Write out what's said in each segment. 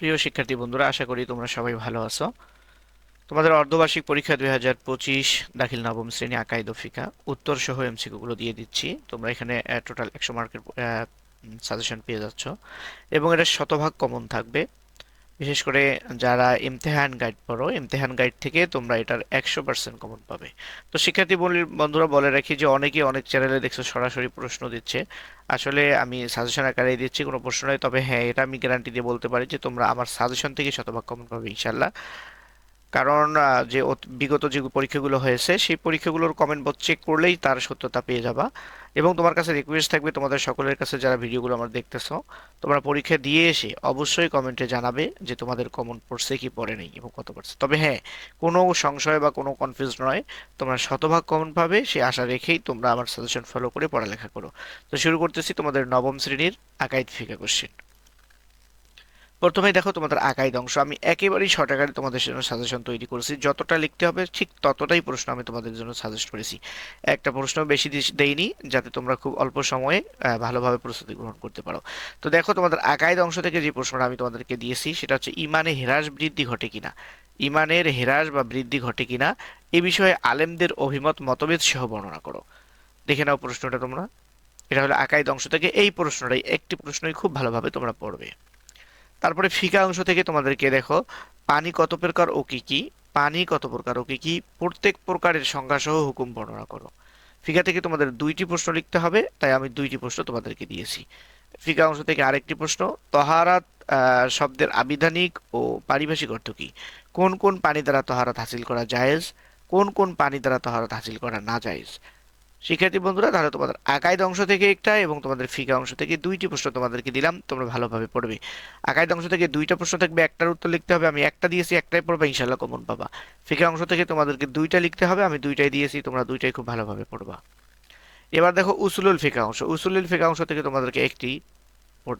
প্রিয় শিক্ষার্থী বন্ধুরা, আশা করি তোমরা সবাই ভালো আছো। তোমাদের অর্ধবার্ষিক পরীক্ষা দুই হাজার পঁচিশ দাখিল নবম শ্রেণি আকাই দফিকা উত্তর সহ এমসিকিউ গুলো দিয়ে দিচ্ছি। তোমরা এখানে টোটাল একশো মার্কের সাজেশন পেয়ে যাচ্ছ। এবং এটা শতভাগ কমন থাকবে। বিশেষ করে যারা ইমতেহান গাইড পড়ো, ইমতেহান গাইড থেকে তোমরা এটার একশো পার্সেন্ট কমন পাবে। তো শিক্ষার্থী বন্ধুরা বলে রাখি যে অনেকে অনেক চ্যানেলে দেখছ, সরাসরি প্রশ্ন দিচ্ছে। আসলে আমি সাজেশন আকারে দিচ্ছি, কোনো প্রশ্ন নয় তবে হ্যাঁ এটা আমি গ্যারান্টি দিয়ে বলতে পারি যে তোমরা আমার সাজেশন থেকে শতভাগ কমন পাবে ইনশাল্লাহ কারণ যে বিগত যে পরীক্ষাগুলো হয়েছে, সেই পরীক্ষাগুলোর কমেন্ট বক্স চেক করলেই তার সত্যতা পেয়ে যাবা। এবং তোমার কাছে রিকোয়েস্ট থাকবে, তোমাদের সকলের কাছে যারা ভিডিওগুলো আমার দেখতেছো, তোমরা পরীক্ষা দিয়ে এসে অবশ্যই কমেন্টে জানাবে যে তোমাদের কমন পড়ছে কি পড়ে নেই এবং কত পড়ছে। তবে হ্যাঁ কোনো সংশয় বা কোনো কনফিউজ নয়, তোমরা শতভাগ কমন পাবে, সে আশা রেখেই তোমরা আমার সাজেশন ফলো করে পড়ালেখা করো। তো শুরু করতেছি তোমাদের নবম শ্রেণির আকাইদ ফিকা কোশ্চেন প্রথমেই দেখো তোমাদের আকাইদ অংশ। আমি একেবারেই শর্ট আকারে তোমাদের জন্য সাজেশন তৈরি করেছি। যতটা লিখতে হবে ঠিক ততটাই প্রশ্ন আমি তোমাদের জন্য সাজেস্ট করেছি। একটা প্রশ্ন বেশি দেইনি, যাতে তোমরা খুব অল্প সময়ে ভালোভাবে প্রস্তুতি গ্রহণ করতে পারো। তো দেখো তোমাদের আকাইদ অংশ থেকে যে প্রশ্নটা আমি তোমাদেরকে দিয়েছি, সেটা হচ্ছে, ইমানে হেরাস বৃদ্ধি ঘটে কিনা? ইমানের হ্রাস বা বৃদ্ধি ঘটে কিনা? এ বিষয়ে আলেমদের অভিমত, মতভেদ সহ বর্ণনা করো। দেখে নাও প্রশ্নটা তোমরা। এটা হলো আকাইদ অংশ থেকে এই প্রশ্নটাই। একটি প্রশ্নই খুব ভালোভাবে তোমরা পড়বে। তারপরে ফিকা অংশ থেকে তোমাদেরকে দেখো, পানি কত প্রকার ও কি কি, পানি কত প্রকার ও কি কি, প্রত্যেক প্রকারের সংজ্ঞা সহ হুকুম বর্ণনা করো। ফিকা থেকে তোমাদের দুইটি প্রশ্ন লিখতে হবে, তাই আমি দুইটি প্রশ্ন তোমাদেরকে দিয়েছি। ফিকা অংশ থেকে আরেকটি প্রশ্ন, তহারাত শব্দের আবিধানিক ও পারিভাষিক অর্থ কি? কোন কোন পানি দ্বারা তহারাত হাসিল করা জায়েজ? কোন কোন পানি দ্বারা তহারাত হাসিল করা না জায়েজ? শিক্ষার্থী বন্ধুরা, তাহলে তোমাদের আকায়দ অংশ থেকে একটা এবং তোমাদের ফিকা অংশ থেকে দুইটি প্রশ্ন তোমাদেরকে দিলাম, তোমরা ভালোভাবে পড়বে। আকায়দ অংশ থেকে দুইটা প্রশ্ন থাকবে, একটার উত্তর লিখতে হবে, আমি একটা দিয়েছি, একটাই পড়বে ইনশাল্লাহ কমন পাবা। ফিকা অংশ থেকে তোমাদেরকে দুইটা লিখতে হবে, আমি দুইটাই দিয়েছি, তোমরা দুইটাই খুব ভালোভাবে পড়বা। এবার দেখো উসুলুল ফিকা অংশ, উসুলুল ফিকা অংশ থেকে তোমাদেরকে একটি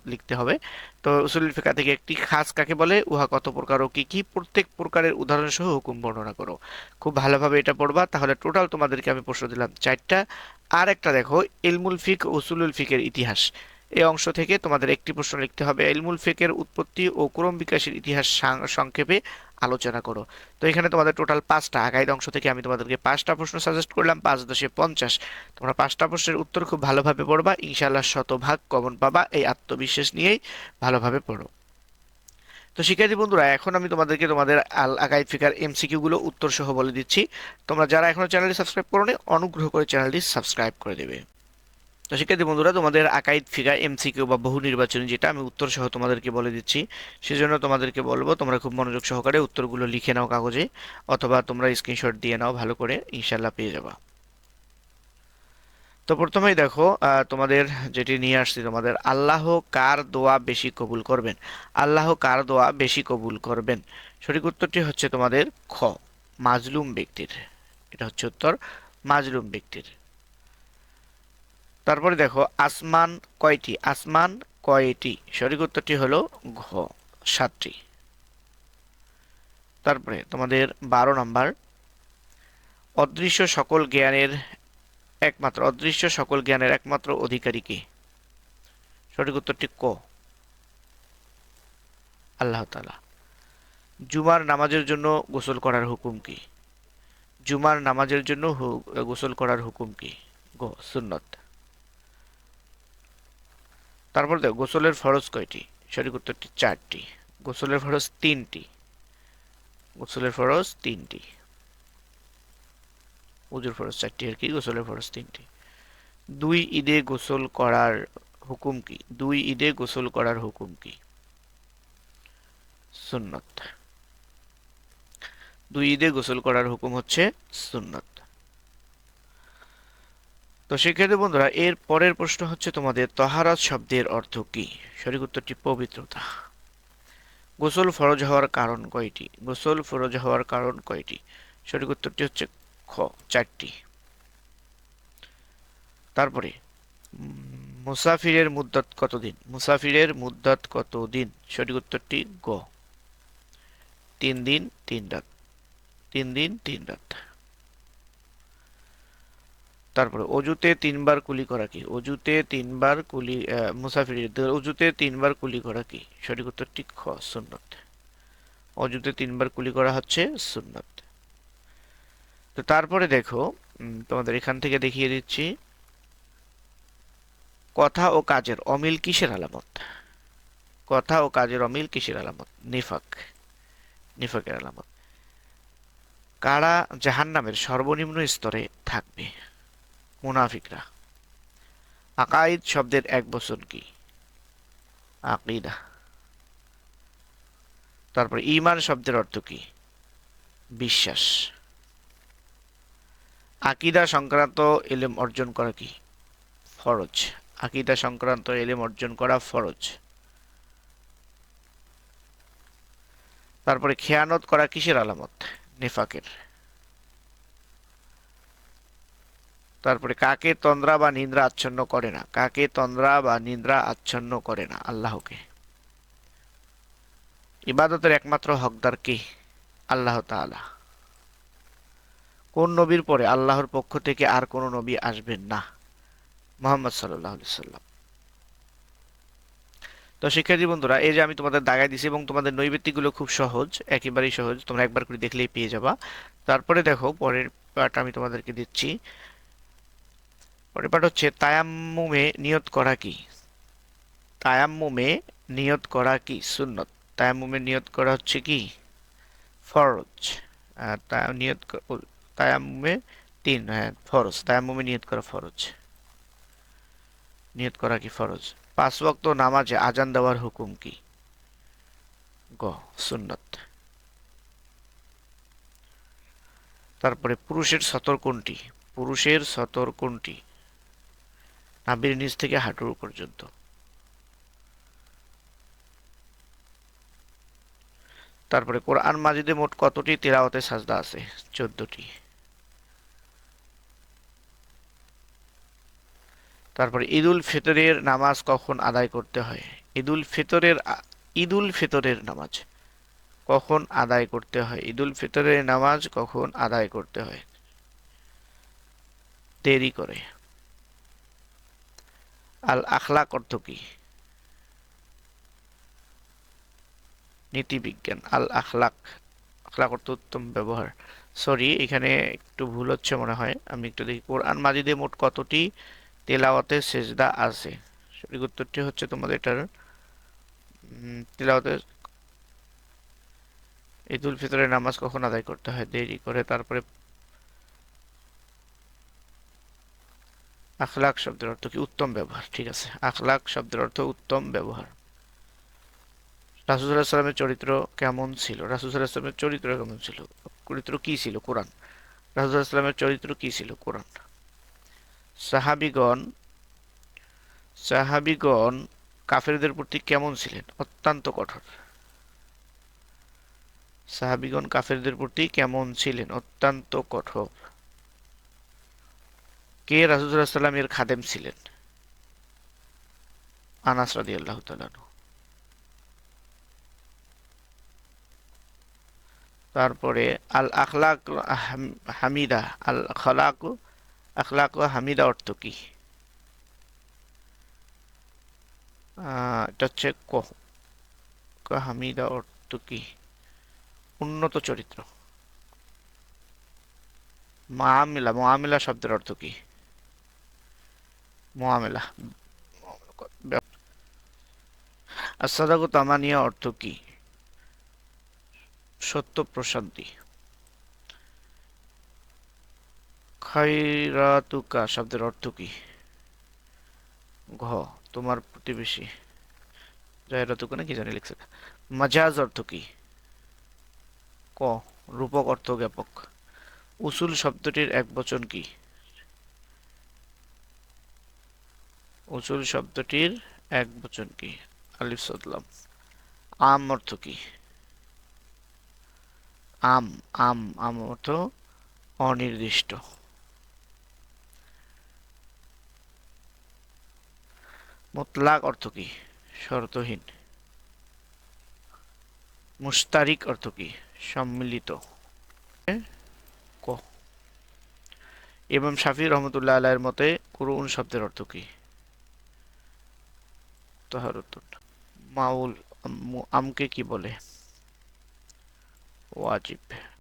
লিখতে হবে। তো উসুলুল ফিকা থেকে একটি খাস কাকে বলে? উহা কত প্রকার ও কি কি? প্রত্যেক প্রকারের উদাহরণ সহ হুকুম বর্ণনা করো। খুব ভালোভাবে এটা পড়বা। তাহলে টোটাল তোমাদেরকে আমি প্রশ্ন দিলাম চারটা। আর একটা দেখো, ইলমুল ফিক উসুলুল ফিকের ইতিহাস। এই অংশ থেকে তোমাদের একটি প্রশ্ন লিখতে হবে। ইলমুল ফিকের উৎপত্তি ও ক্রম বিকাশের ইতিহাস সংক্ষেপে আলোচনা করো। তো এখানে তোমাদের টোটাল পাঁচটা আগাইদ অংশ থেকে আমি তোমাদেরকে পাঁচটা প্রশ্ন সাজেস্ট করলাম, পাঁচ দশে পঞ্চাশ। তোমরা পাঁচটা প্রশ্নের উত্তর খুব ভালোভাবে পড়বা ইনশাল্লাহ শতভাগ কমন পাবা এই আত্মবিশ্বাস নিয়েই ভালোভাবে পড়ো। তো শিক্ষার্থী বন্ধুরা, এখন আমি তোমাদেরকে তোমাদের আল আগাই ফিকার এমসিকিউ গুলো উত্তর সহ বলে দিচ্ছি। তোমরা যারা এখনও চ্যানেলটি সাবস্ক্রাইব করোনি, অনুগ্রহ করে চ্যানেলটি সাবস্ক্রাইব করে দেবে। তো শিক্ষার্থী বন্ধুরা, তোমাদের আকাইদ ফিগা, এমসিকিউ বা বহু নির্বাচনী যেটা আমি উত্তর সহ তোমাদেরকে বলে দিচ্ছি, সেজন্য তোমাদেরকে বলব, তোমরা খুব মনোযোগ সহকারে উত্তরগুলো লিখে নাও কাগজে, অথবা তোমরা স্ক্রিনশট দিয়ে নাও, ভালো করে ইনশাল্লাহ পেয়ে যাবা। তো প্রথমেই দেখো তোমাদের যেটি নিয়ে আসছি, তোমাদের আল্লাহ কার দোয়া বেশি কবুল করবেন? আল্লাহ কার দোয়া বেশি কবুল করবেন? সঠিক উত্তরটি হচ্ছে তোমাদের খ, মাজলুম ব্যক্তির। এটা হচ্ছে উত্তর, মাজলুম ব্যক্তির। তারপরে দেখো, আসমান কয়টি? আসমান কয়টি? সঠিক উত্তরটি হলো ঘ, সাতটি। তারপরে তোমাদের বারো নম্বর। অদৃশ্য সকল জ্ঞানের একমাত্র, অদৃশ্য সকল জ্ঞানের একমাত্র অধিকারী কে? সঠিক উত্তরটি ক। আল্লাহ তালা জুমার নামাজের জন্য গোসল করার হুকুম কি? জুমার নামাজের জন্য গোসল করার হুকুম কি? গো সুন্নত। তারপর দেখো, গোসলের ফরজ কয়টি? সঠিক উত্তরটি চারটি। গোসলের ফরজ তিনটি। গোসলের ফরজ তিনটি। উজুর ফরজ চারটি আর কি, গোসলের ফরজ তিনটি। দুই ঈদে গোসল করার হুকুম কি? দুই ঈদে গোসল করার হুকুম কি? সুন্নত। দুই ঈদে গোসল করার হুকুম হচ্ছে সুন্নত। তো শিক্ষার্থী বন্ধুরা, এর পরের প্রশ্ন হচ্ছে তোমাদের তহারাত শব্দের অর্থ কি? সঠিক উত্তরটি পবিত্রতা। গোসল ফরজ হওয়ার কারণ কয়টি? গোসল ফরজ হওয়ার কারণ কয়টি? সঠিক উত্তরটি হচ্ছে খ, চারটি। তারপরে মুসাফিরের মুদ্দত কতদিন? মুসাফিরের মুদ্দত কতদিন? সঠিক উত্তরটি গ। তিন দিন, তিন রাত। তিন দিন, তিন রাত। তারপরে অজুতে তিনবার কুলি করা কি? অজুতে তিনবার কুলি মুসাফির অজুতে তিনবার কুলি করা কি? সঠিক উত্তরটি খ, সুন্নত। অজুতে তিনবার কুলি করা হচ্ছে সুন্নত। তো তারপরে দেখো তোমাদের এখান থেকে দেখিয়ে দিচ্ছি। কথা ও কাজের অমিল কিসের আলামত? কথা ও কাজের অমিল কিসের আলামত? নিফাক। নিফাকের আলামত। কারা জাহান্নামের সর্বনিম্ন স্তরে থাকবে? মুনাফিকরা। আকাইদ শব্দের এক বচন কি? আকিদা। তারপরে ঈমান শব্দের অর্থ কি? বিশ্বাস। আকিদা সংক্রান্ত এলেম অর্জন করা কি? ফরজ। আকিদা সংক্রান্ত এলেম অর্জন করা ফরজ। তারপরে খেয়ানত করা কিসের আলামত? নেফাকের। তারপরে কাকে তন্দ্রা বা নিদ্রা আচ্ছন্ন করে না? কাকে তন্দ্রা বা নিদ্রা আচ্ছন্ন করে না? আল্লাহকে। ইবাদতের একমাত্র হকদার কে? আল্লাহ তাআলা। কোন নবীর পরে আল্লাহর পক্ষ থেকে আর কোন নবী আসবেন না? মোহাম্মদ সাল্লাহ সাল্লাম তো শিক্ষার্থী বন্ধুরা, এই যে আমি তোমাদের দাগাই দিছি এবং তোমাদের নৈবেত্তিকগুলো খুব সহজ, একেবারেই সহজ, তোমরা একবার করে দেখলেই পেয়ে যাবা। তারপরে দেখো, পরের পার্ট আমি তোমাদেরকে দিচ্ছি। পরের পার্ট হচ্ছে, তায়াম্মুমে নিয়ত করা কি? তায়াম্মুমে নিয়ত করা কি? সুন্নত। তায়াম্মুমে নিয়ত করা হচ্ছে কি? ফরজ। নিয়ত তায়াম্মুমে তিন হ্যাঁ ফরজ। তায়াম্মুমে নিয়ত করা ফরজ। নিয়ত করা কি ফরজ? পাঁচ ওয়াক্ত নামাজে আজান দেওয়ার হুকুম কি? গ, সুন্নত। তারপরে পুরুষের সতর কোনটি? পুরুষের সতর কোনটি? নাভির নিচ থেকে হাঁটুর পর্যন্ত। তারপরে কোরআন মাজিদে মোট কতটি তিলাওয়াতে সাজদা আছে? চোদ্দটি। তারপরে ঈদুল ফিতরের নামাজ কখন আদায় করতে হয়? ঈদুল ফিতরের ঈদুল ফিতরের নামাজ কখন আদায় করতে হয়? ঈদুল ফিতরের নামাজ কখন আদায় করতে হয়? দেরি করে। আল আখলাক অর্থ কি? নীতিবিজ্ঞান, আল আখলাক আখলাক অর্থ উত্তম ব্যবহার। সরি এখানে একটু ভুল হচ্ছে মনে হয়। আমি একটু দেখি, কোরআন মাজিদে মোট কতটি তেলাওয়াতে সেজদা আছে? সঠিক উত্তরটি হচ্ছে তোমাদের এটার তেলাওয়াতে ঈদুল ফিতরের নামাজ কখন আদায় করতে হয়? দেরি করে তারপরে আখলাক শব্দের অর্থ কি? উত্তম ব্যবহার, ঠিক আছে? আখলাক শব্দের অর্থ উত্তম ব্যবহার। রাসূলুল্লাহ সাল্লামের চরিত্র কেমন ছিল? রাসূলুল্লাহ সাল্লামের চরিত্র কেমন ছিল? চরিত্র কি ছিল? কোরআন। রাসূলুল্লাহ সাল্লামের চরিত্র কি ছিল? কোরআন। সাহাবিগণ সাহাবিগণ কাফেরদের প্রতি কেমন ছিলেন? অত্যন্ত কঠোর। সাহাবিগণ কাফেরদের প্রতি কেমন ছিলেন? অত্যন্ত কঠোর। কে রাসূলুল্লাহ সাল্লামের খাদেম ছিলেন? আনাস তাআলা আনহু। তারপরে আল আখলাক হামিদা আল খলাক আখলাক হামিদা অর্থ কি? এটা হচ্ছে ক ক হামিদা অর্থ কি? উন্নত চরিত্র। মামিলা মোয়ামিলা শব্দের অর্থ কি? মোয়ামেলা আসাদাগু তামানিয়া অর্থ কি? সত্য প্রশান্তি। খাইরাতুকা শব্দের অর্থ কি? ঘ, তোমার প্রতিবেশী। জায়রাতুকা না কি জানি লিখছে। মাজাজ অর্থ কি? ক, রূপক অর্থ জ্ঞাপক। উসুল শব্দটির এক বচন কি? উসুল শব্দটির এক বচন কি? আলিফ সাদলাম আম অর্থ কি? আম আম আম অর্থ অনির্দিষ্ট। মুতলাক অর্থ কি? শর্তহীন। মুস্তারিক অর্থ কি? সম্মিলিত। ইমাম শাফি রহমতুল্লাহ আলাইয়ের মতে কুরুন শব্দের অর্থ কি? তাহারুতুন মাউল আম- আমকে কি বলে? ওয়াজিব।